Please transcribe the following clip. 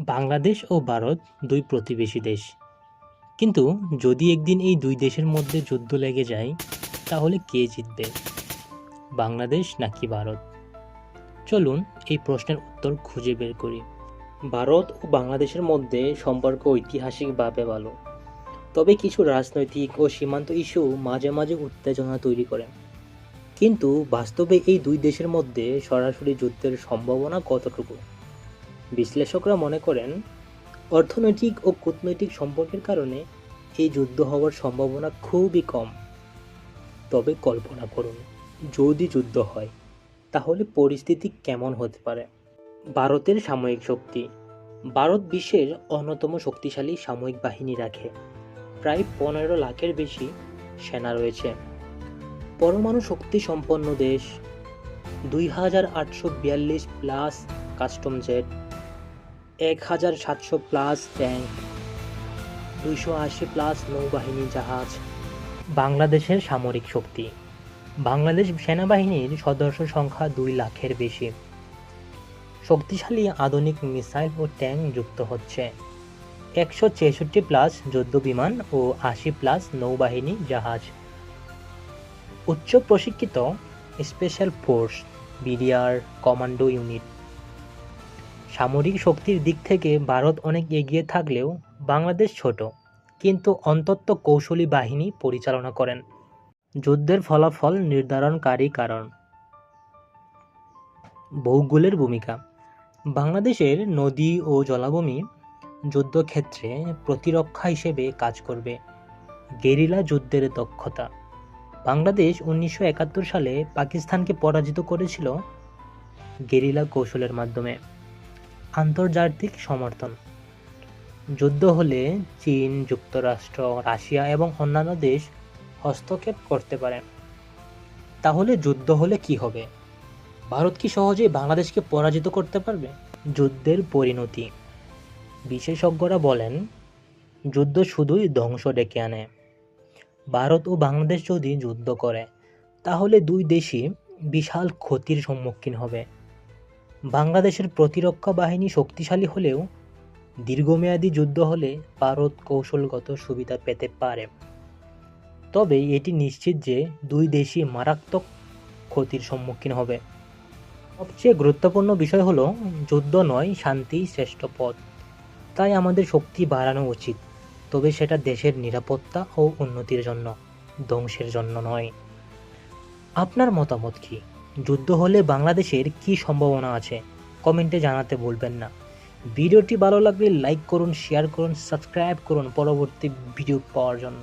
বাংলাদেশ ও ভারত দুই প্রতিবেশী দেশ। কিন্তু যদি একদিন এই দুই দেশের মধ্যে যুদ্ধ লেগে যায়, তাহলে কে জিতবে? বাংলাদেশ নাকি ভারত? চলুন এই প্রশ্নের উত্তর খুঁজে বের করি। ভারত ও বাংলাদেশের মধ্যে সম্পর্ক ঐতিহাসিকভাবে ভালো। তবে কিছু রাজনৈতিক ও সীমান্ত ইস্যু মাঝে মাঝে উত্তেজনা তৈরি করে। কিন্তু বাস্তবে এই দুই দেশের মধ্যে সরাসরি যুদ্ধের সম্ভাবনা কতটুকু? বিশ্লেষকরা মনে করেন, অর্থনৈতিক ও কূটনৈতিক সম্পর্কের কারণে এই যুদ্ধ হওয়ার সম্ভাবনা খুবই কম। তবে কল্পনা করুন, যদি যুদ্ধ হয়, তাহলে পরিস্থিতি কেমন হতে পারে? ভারতের সাময়িক শক্তি। ভারত বিশ্বের অন্যতম শক্তিশালী সামরিক বাহিনী রাখে। প্রায় পনেরো লাখের বেশি সেনা রয়েছে। পরমাণু শক্তি সম্পন্ন দেশ। দুই হাজার আটশো বিয়াল্লিশ প্লাস কাস্টম জেট। এক হাজার সাতশো প্লাস ট্যাঙ্ক, দুইশো আশি প্লাস নৌবাহিনী জাহাজ, বাংলাদেশের সামরিক শক্তি। বাংলাদেশ সেনাবাহিনীর সদস্য সংখ্যা দুই লাখের বেশি। শক্তিশালী আধুনিক মিসাইল ও ট্যাঙ্ক যুক্ত হচ্ছে। একশো ছেষট্টি প্লাস যুদ্ধ বিমান ও আশি প্লাস নৌবাহিনী জাহাজ। উচ্চ প্রশিক্ষিত special force, BDR, commando unit. সামরিক শক্তির দিক থেকে ভারত অনেক এগিয়ে থাকলেও বাংলাদেশ ছোট, কিন্তু অন্তত কৌশলী বাহিনী পরিচালনা করেন। যুদ্ধের ফলাফল নির্ধারণকারী কারণ। ভৌগোলের ভূমিকা। বাংলাদেশের নদী ও জলাভূমি যুদ্ধক্ষেত্রে প্রতিরক্ষা হিসেবে কাজ করবে। গেরিলা যুদ্ধের দক্ষতা। বাংলাদেশ উনিশশো একাত্তর সালে পাকিস্তানকে পরাজিত করেছিল গেরিলা কৌশলের মাধ্যমে। আন্তর্জাতিক সমর্থন। যুদ্ধ হলে চীন, যুক্তরাষ্ট্র, রাশিয়া এবং অন্যান্য দেশ হস্তক্ষেপ করতে পারে। তাহলে যুদ্ধ হলে কি হবে? ভারত কি সহজেই বাংলাদেশকে পরাজিত করতে পারবে? যুদ্ধের পরিণতি। বিশেষজ্ঞরা বলেন, যুদ্ধ শুধুই ধ্বংস ডেকে আনে। ভারত ও বাংলাদেশ যদি যুদ্ধ করে, তাহলে দুই দেশই বিশাল ক্ষতির সম্মুখীন হবে। বাংলাদেশের প্রতিরক্ষা বাহিনী শক্তিশালী হলেও দীর্ঘমেয়াদী যুদ্ধ হলে ভারত কৌশলগত সুবিধা পেতে পারে। তবে এটি নিশ্চিত যে দুই দেশই মারাত্মক ক্ষতির সম্মুখীন হবে। সবচেয়ে গুরুত্বপূর্ণ বিষয় হলো, যুদ্ধ নয়, শান্তি শ্রেষ্ঠ পথ। তাই আমাদের শক্তি বাড়ানো উচিত, তবে সেটা দেশের নিরাপত্তা ও উন্নতির জন্য, ধ্বংসের জন্য নয়। আপনার মতামত কি? যুদ্ধ হলে বাংলাদেশের কি সম্ভাবনা আছে? কমেন্টে জানাতে বলবেন না। ভিডিওটি ভালো লাগলে লাইক করুন শেয়ার করুন সাবস্ক্রাইব করুন পরবর্তী ভিডিও পাওয়ার জন্য।